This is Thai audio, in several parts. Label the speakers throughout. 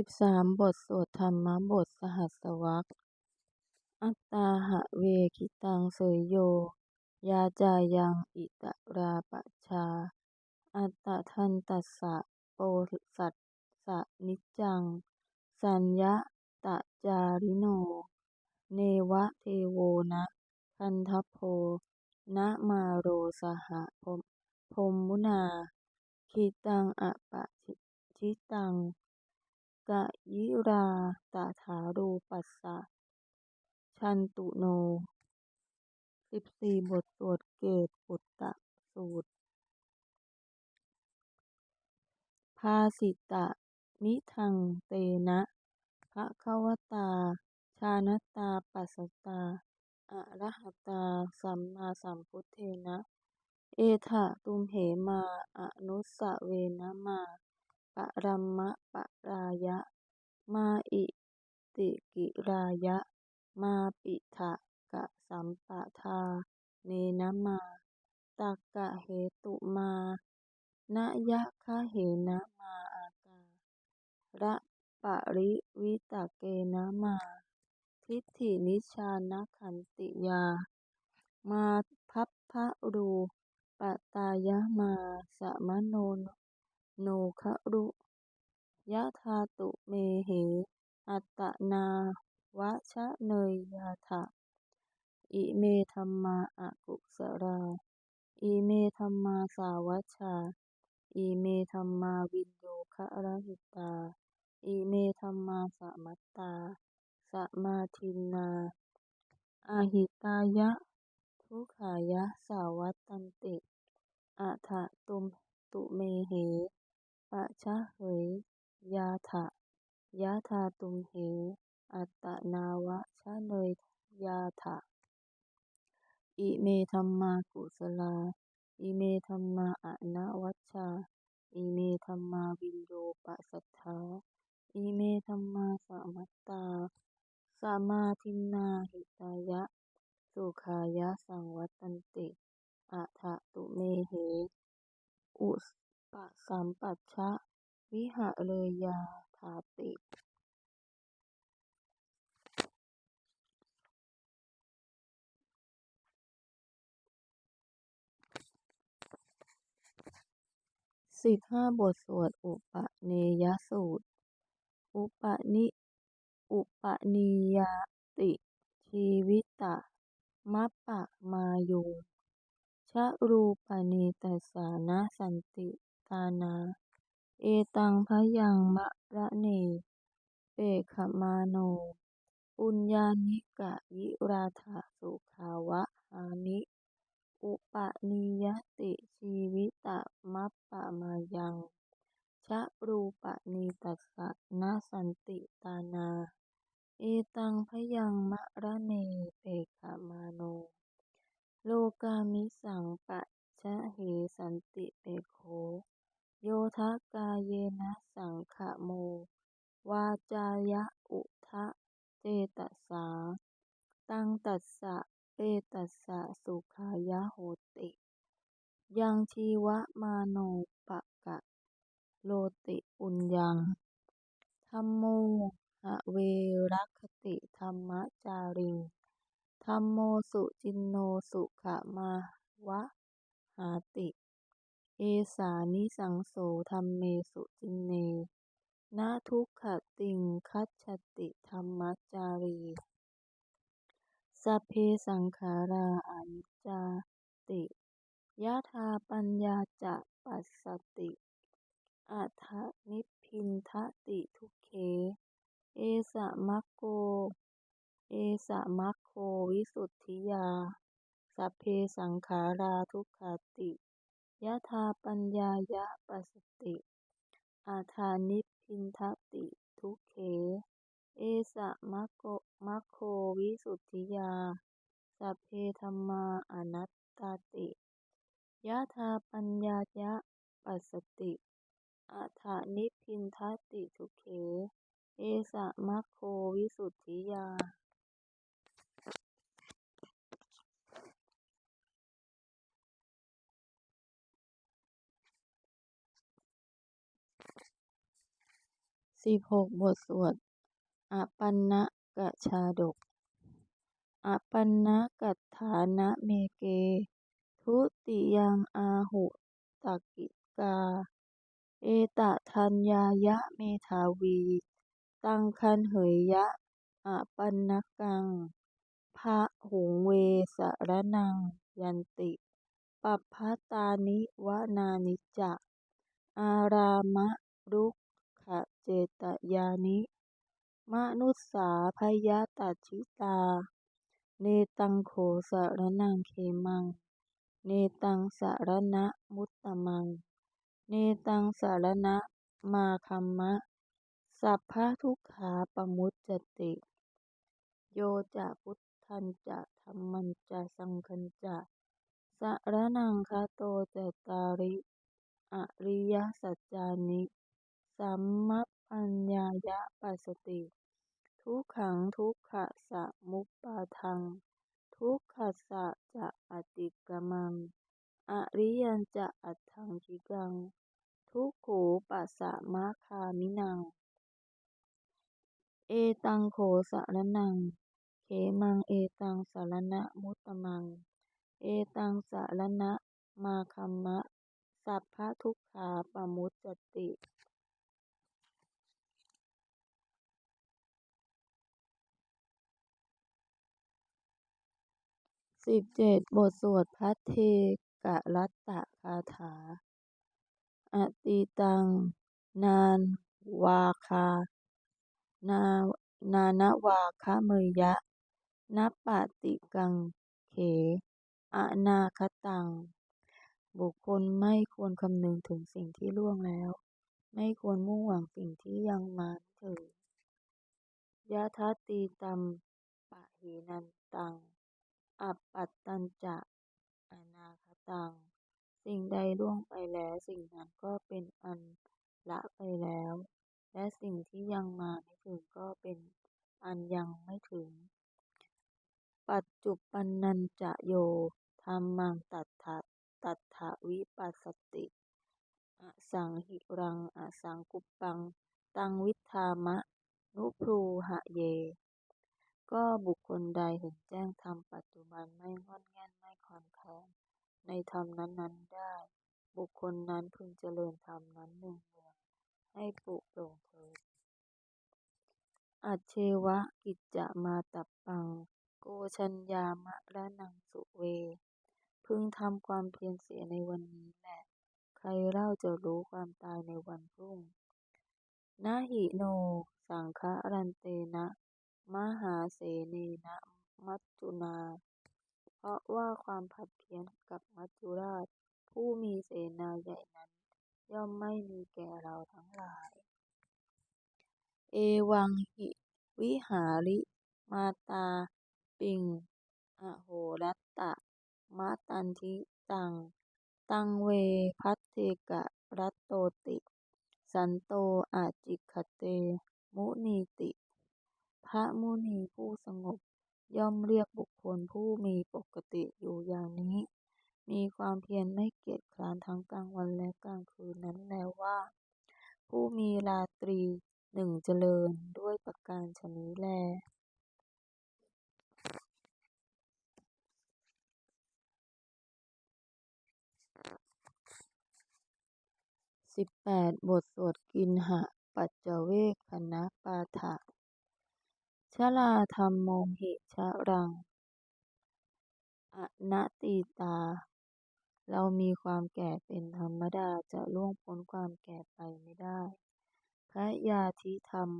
Speaker 1: สิบสามบทสวดธรรมบทสหัสวรรคอัตตาหะเวคิตังเสยโย ยาจายังอิตราปชา อัตตะทันตัสสะโปสัสสะนิจจัง สัญญะตะจาริโน เนวะเทโวนะคันทัพโพนะมาโรสหะพรหมุนาคิตังอะปะชิตัง กะยิราตถารูปัสสะ ชันตุโนสิบสี่บทสวดเกตปุตตะสูตร ภาสิตะ มิทังเตนะภะควตา ชานตาปัสสตาอะระหตา สัมมาสัมพุทเทนะ เอถะตุมเหมา อนุสสะเวนะมา ปรัมมะปรายะ มาอิติกิรายะ มาปิถะกะสัมปทา เนนะมาตักกะเหตุมานะยะคะเหนะมาอาการะปริวิตะเกนะมา ทิฏฐินิชานะขันติยา มาพัพพะรูปตายะมาสมโน โนคะรุยะธาตุเมเห อัตตนาวะชะเนยยะถะอิเมธัมมาอกุศลาอิเมธัมมาสาวัชชา อิเมธัมมาวินโยคะระหิตา อิเมธัมมาสมัตตา สมาทินนาอาหิตายะ ทุขายะสาวัตตันติอะถะตุมตุเมเห ปะชะเหยยาถะ ยะธาตุมเห อัตตนาวชะเนยยะถะ อิเมธัมมากุศลา อิเมธัมมาอนวัชชา อิเมธัมมาวินโยปัสสัทธา อิเมธัมมาสมัตตาสมาทินนาหิตายะ สุขายะสังวัตตันติอะถะตุเมเห อุ ปะสัมปัชชะ วิหะเรยาถาติสิบห้าบทสวดอุปเนยสูตร อุปนิ อุปนิยติ ชีวิตะ มัปปะมายุชะรูปนีตัสานะสันติ ทานา เอตังพยังมะระเน เปขมาโน ปุญญานิกะยิราถะสุขาวะหานิ อุปนิยติชีวิตะมัปปะมายัง ชะรูปนีตัสสานะสันติทานา เอตังพยังมะระเน เปขมาโน โลกามิสังปัชะเหสันติเปโข โยทะกายเยนะสังขโม วาจายะอุทะเจตสา ตังตัสสะเปตัสสะสุขายะโหติ ยังชีวะมาโนปะกะ โลติปุญญังธัมโมหะเวรัคติธัมมจาริงธัมโมสุจินโนสุขมาวะหาติ เอสานิสังโสธัมเมสุจินเนนะทุกขติงคัจฉติธัมมจารีสัพเพสังขาราอนิจจาติยะถาปัญญาจะปัสสติอัฏฐนิพินทติทุเข เอสะมัคโคเอสะมัคโควิสุทธิยา สัพเพสังขาราทุกขติ ยะถาปัญญายะปัสสติอัฏฐานิพินทติทุเข เอสะมัคโคมัคโควิสุทธิยาสัพเพธัมมาอนัตตาติยะถาปัญญายะปัสสติอัฏฐานิพินทติทุเข เอสะมัคโควิสุทธิยา สิบหกบทสวดอปันนะกะชาดกอปันนะกัฏฐานะเมเก ทุติยังอาหุตกิกา เอตทัญญายะเมธาวี ตังคันเหยยะอปันนกังภะหุงเวสรนังยันติ ปัพพตานิวนานิจะ อารามะรุก ตยานิ มนุสสาพยาตัชิตา เนตังโขสรนังเขมัง เนตังสารณะมุตตมัง เนตังสารณะมาคัมมะ สัพพะทุกขาปมุจจติ โยจะพุทธันจะธัมมัญจะสังฆัญจะสรณังคาโตจตาริ อริยสัจจานิ สัมม ปัญญายะปัสสติ ทุกขังทุกขะสะมุปปาทัง ทุกขัสะจะอติกมัง อริยัญจะอัตถังคิกัง ทุกขูปัสสะมะคามินัง เอตังโขสรนัง เขมังเอตังสารณะมุตตมัง เอตังสารณะมาคัมมะ สัพพะทุกขาปมุจจติ สิบเจ็ดบทสวดพัทเทกะรัตตคาถา อติตัง นานวาคา นานานวาคะเมยะนัปปติกังเขอนาคตัง บุคคลไม่ควรคำนึงถึงสิ่งที่ล่วงแล้ว ไม่ควรมุ่งหวังสิ่งที่ยังมาถึงยะทัตติตัมปะหีนันตัง อัปปัตตัญจะ อนาคตัง สิ่งใดล่วงไปแล้ว สิ่งนั้นก็เป็นอันละไปแล้ว และสิ่งที่ยังมาไม่ถึงก็เป็นอันยังไม่ถึง ปัจจุปันนัญจะโยธัมมังตัฏฐะตัฏฐวิปัสสติอสังหิรังอสังกุปปัง ตังวิทธามะ นุพรูหะเย ก็บุคคลใดเห็นแจ้งธรรมปัจจุบันไม่งอนแง่นไม่คลอนแคลนในธรรมนั้นๆได้ บุคคลนั้นพึงเจริญธรรมนั้นเนืองๆให้ปลุกโปร่งเถิดอัจเชวะกิจจะมาตัปปัง โกชัญญามะระนังสุเว พึงทำความเพียรเสียในวันนี้แหละ ใครเล่าจะรู้ความตายในวันพรุ่ง นะหิโน สังฆรันเตนะ มหาเสเนนะมัจจุนา เพราะว่าความผัดเพี้ยนกับมัจจุราช ผู้มีเสนาใหญ่นั้น ย่อมไม่มีแก่เราทั้งหลาย เอวังหิ วิหาริ มาตา ปิงอโหรัตตะมะตันทิตัง ตังเวพัทเทกะรัตโตติ สันโตอาจิคเต มุนีติ พระมุนีผู้สงบ ย่อมเรียกบุคคลผู้มีปกติอยู่อย่างนี้ มีความเพียรไม่เกียจคร้านทั้งกลางวันและกลางคืนนั้นแล้วว่า ผู้มีราตรีหนึ่งเจริญด้วยประการฉนี้แลสิบแปดบทสวดกินหะ ปัจเจเวคคณปาฐะ ชลาธรรมโมหิชรัง อนัตติตา เรามีความแก่เป็นธรรมดาจะล่วงพ้นความแก่ไปไม่ได้ พระยาธิธรรม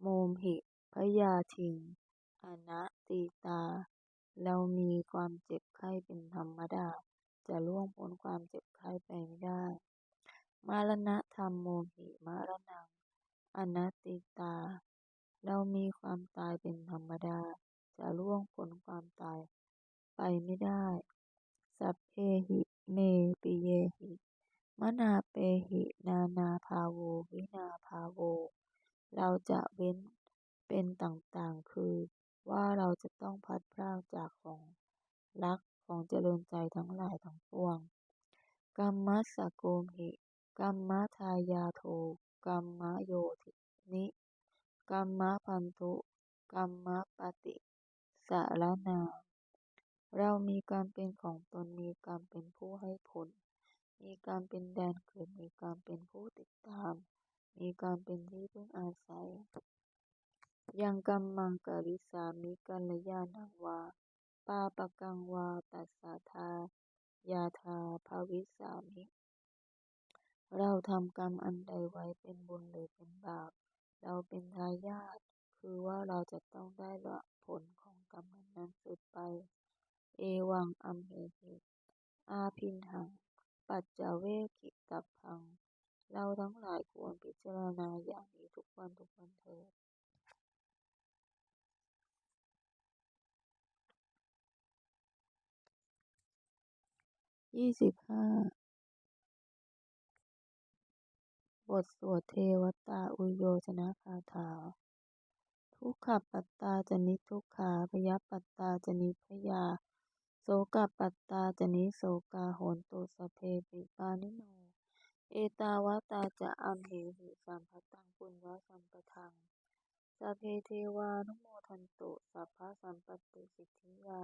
Speaker 1: โมหิพระยาทิงอนัตติตา เรามีความเจ็บไข้เป็นธรรมดา จะล่วงพ้นความเจ็บไข้ไปไม่ได้ มารณะธรรมโมหิมรณังอนัตติตา เรามีความตายเป็นธรรมดา จะล่วงพ้นความตายไปไม่ได้ สัพเพหิเมปิเยหิ มนาเปหินานาภาโววินาภาโว เราจะเว้นเป็นต่างๆ คือว่าเราจะต้องพัดพรากจากของรักของเจริญใจทั้งหลายทั้งปวงกัมมัสสโกมหิกัมมทายาโทกัมมโยนิ กัมมะพันธุกัมมะปฏิสารนา เรามีกรรเป็นของตนมีกรรเป็นผู้ให้ผล มีกรรเป็นแดนเกิดมีกรรเป็นผู้ติดตาม มีกรรเป็นที่พึ่งอาศัย ยังกัมมังกริสามิกัลยาณังวา ปาปกังวาตัสสะทายาทาภวิสามิ เราทำกรรมอันใดไว้เป็นบุญหรือเป็นบาป เราเป็นทายาทคือว่าเราจะต้องได้รับผลของกรรมนั้นสืบไป เอวังอัมเหหิอาภินหัง ปัจจเวกิตัพพัง เราทั้งหลายควรพิจารณาอย่างนี้ทุกวันทุกวันเถิดยี่สิบห้า บทสวดเทวตาอุโยชนะคาถา ทุกขปัตตาจนิทุกขาพยปัตตาจนิพยา โสกปัตตาจนิโสกาโหนตุสเพปิปานิโน เอตาวตาจะอัมเหหิสัมภตังปุญญสัมปทังสัพเพเทวานุโมทันตุสัพพะสัมปติสิทธิยา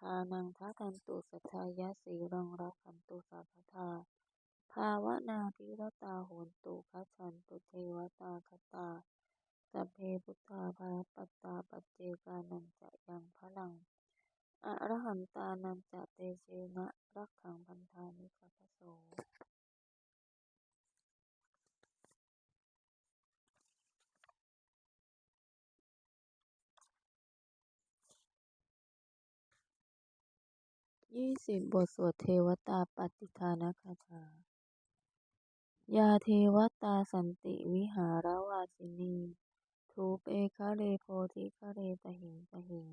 Speaker 1: ทานังทัทันตุสัทธายะสีรังรักขันตุสัพพทา ภาวนาภิรตาโหนตุคัจฉันตุเทวตาคตาสัพเพพุทธาภาปัตตาปัจเจกานันจะยังพลังอรหันตานันจะเตเชนะรักขังพันธานิคัสโสยี่สิบบทสวดเทวตาปฏิทานคาถา ยาเทวตาสันติวิหารวาสินี ทูปเอคะเรโพธิคะเรตหิงตหิง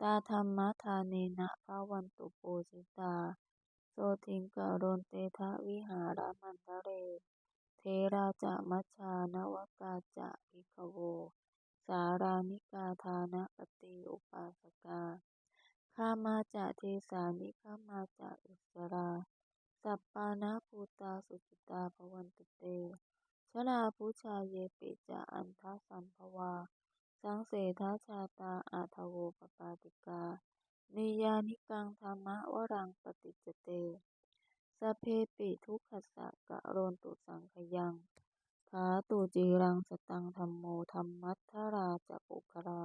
Speaker 1: ตาธรรมทาเนนะภาวันตุปูจิตา โสทิงกะโรนเตทะวิหารมันทะเร เทราจะมัชานวกาจะภิกโว สารานิกาทานะปฏิอุปาสกาข้ามาจะเทสานิข้ามาจะอุสรา สัปปานาภูตาสุจิตาภวันตุเตชลาภูชาเยปิจะอันทสัมภวา สังเสทาชาตาอาทโวปปาติกา นิยานิกังธรรมะวรังปฏิจเตสเพปิทุกขสะกะโรนตุสังขยังถาตุจีรังสตังธรรมโมธรรมัทธราจะปุครา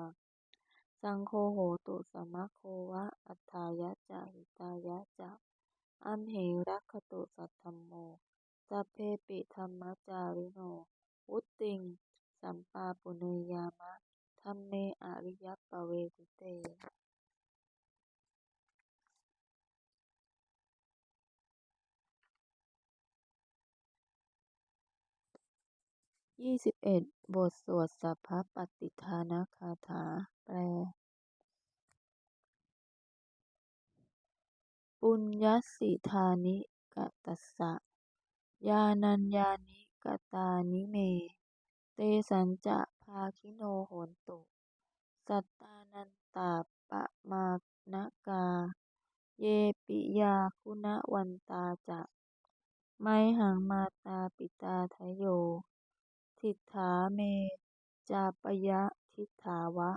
Speaker 1: สังโฆโหตุสมะโควะอัฏฐายะจะหิตายะจะ อัมเหรักขตุสัทธัมโม สัพเพปิธรรมจาริโน วุตติง สัมปาปุเนยามะธัมเมอริยปเวทิเตยี่สิบเอ็ดบทสวดสัพพปฏิทานคาถา แปล ปุญญสิทานิกตัสสะ ญาณัญญานิกตานิเม เตสัญจะภาคิโนโหนตุ สัตตานันตาปะมานกา เยปิยาคุณวันตาจะไมหังมาตาปิตาทะโย ทิฏฐาเม จาปยะทิฏฐาวะ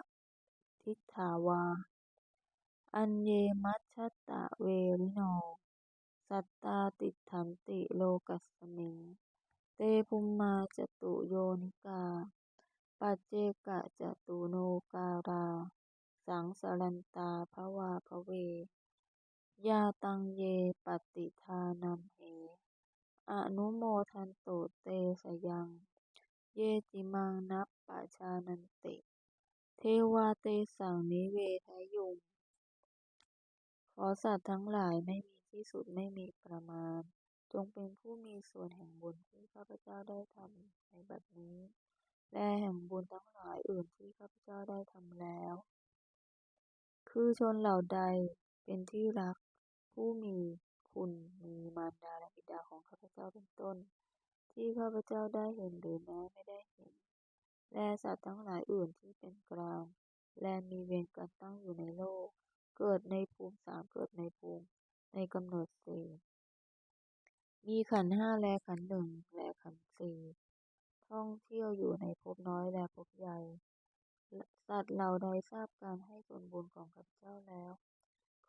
Speaker 1: ทิฏฐาวา อัญเยมัชฌัตะเวริโน สัตตาติฏฐันติโลกัสมิง เตภุมมาจตุโยนิกา ปัจเจกะจตุโนการา สังสรันตาภวาภเว ยาตังเยปฏิทานัมเห อนุโมทันโตเตสยัง เยจิมังนัปปะชานันติ เทวาเตสังนิเวทะยุง ขอสัตว์ทั้งหลายไม่มีที่สุดไม่มีประมาณ จงเป็นผู้มีส่วนแห่งบุญที่ข้าพเจ้าได้ทำในบัดนี้ และแห่งบุญทั้งหลายอื่นที่ข้าพเจ้าได้ทำแล้ว คือชนเหล่าใดเป็นที่รัก ผู้มีคุณมีมารดาและบิดาของข้าพเจ้าเป็นต้น ที่ข้าพเจ้าได้เห็นหรือแม้ไม่ได้เห็น และสัตว์ทั้งหลายอื่นที่เป็นกลาง และมีเวรกันตั้งอยู่ในโลก เกิดในภูมิสามเกิดในภูมิในกำเนิดสี่มีขันห้าและขันหนึ่งและขันสี่ท่องเที่ยวอยู่ในภพน้อยและภพใหญ่ สัตว์เหล่าใดทราบการให้ส่วนบุญของข้าพเจ้าแล้ว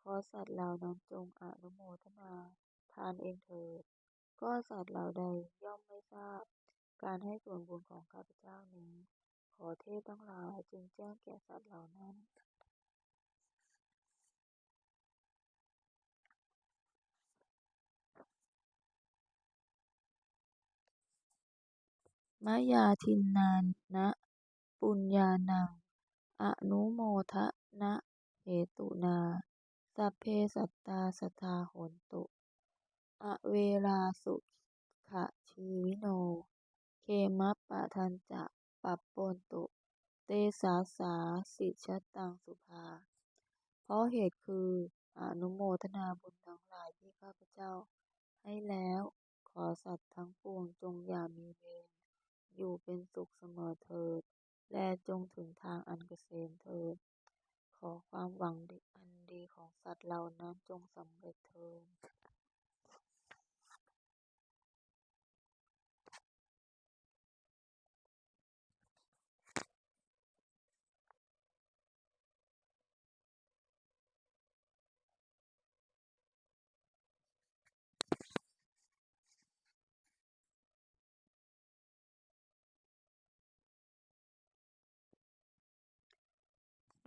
Speaker 1: ขอสัตว์เหล่านั้นจงอนุโมทนา ทานเองเถิด ก็สัตว์เหล่าใดย่อมไม่ทราบ การให้ส่วนบุญของข้าพเจ้านี้ ขอเทพทั้งหลายจงแจ้งแก่สัตว์เหล่านั้น มยาทินนานะปุญญานัง อนุโมทนะเหตุนา สัพเพสัตตาสทาโหนตุ อเวราสุขะชีวิโน เคมัปปะทันจะปัปปนตุ เตสาสาสิชตังสุภา เพราะเหตุคืออนุโมทนาบุญทั้งหลายที่ข้าพเจ้า ให้แล้วขอสัตว์ทั้งปวงจงอย่ามีเวร อยู่เป็นสุขเสมอเถิด และจงถึงทางอันเกษมเถิด ขอความหวังอันดีของสัตว์เหล่านั้นจงสำเร็จเถิด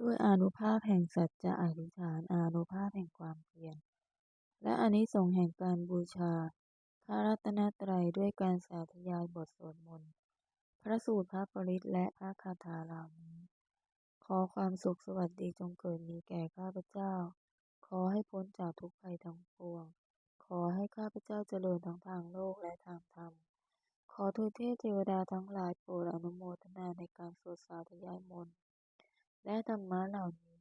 Speaker 1: ด้วยอานุภาพแห่งสัจจะอธิษฐานอานุภาพแห่งความเพียรและอานิสงส์แห่งการบูชาพระรัตนตรัยด้วยการสาธยายบทสวดมนต์พระสูตรพระปริตและพระคาถาเหล่านี้ ขอความสุขสวัสดีจงเกิดมีแก่ข้าพเจ้า ขอให้พ้นจากทุกภัยทั้งปวง ขอให้ข้าพเจ้าเจริญทั้งทางโลกและทางธรรม ขอทูตเทพเทวดาทั้งหลายโปรดอนุโมทนาในการสวดสาธยายมนต์ และธรรมะเหล่านี้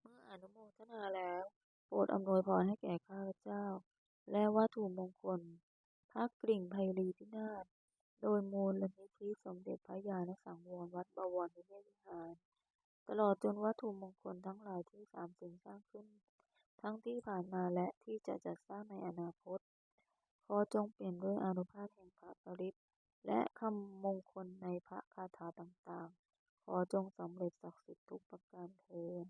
Speaker 1: เมื่ออนุโมทนาแล้ว โปรดอำนวยพรให้แก่ข้าพเจ้า และวัตถุมงคลพระกริ่งไพลีพินาศโดยมูลนิธิสมเด็จพระญาณสังวรวัดบวรนิเวศวิหาร ตลอดจนวัตถุมงคลทั้งหลายที่สามสิ่งสร้างขึ้น ทั้งที่ผ่านมาและที่จะจัดสร้างในอนาคต ขอจงเปลี่ยนด้วยอนุภาพแห่งพระปริตรและคำมงคลในพระคาถาต่างๆ ขอจงสำเร็จศักดิ์สิทธิ์ทุกประการเทอญ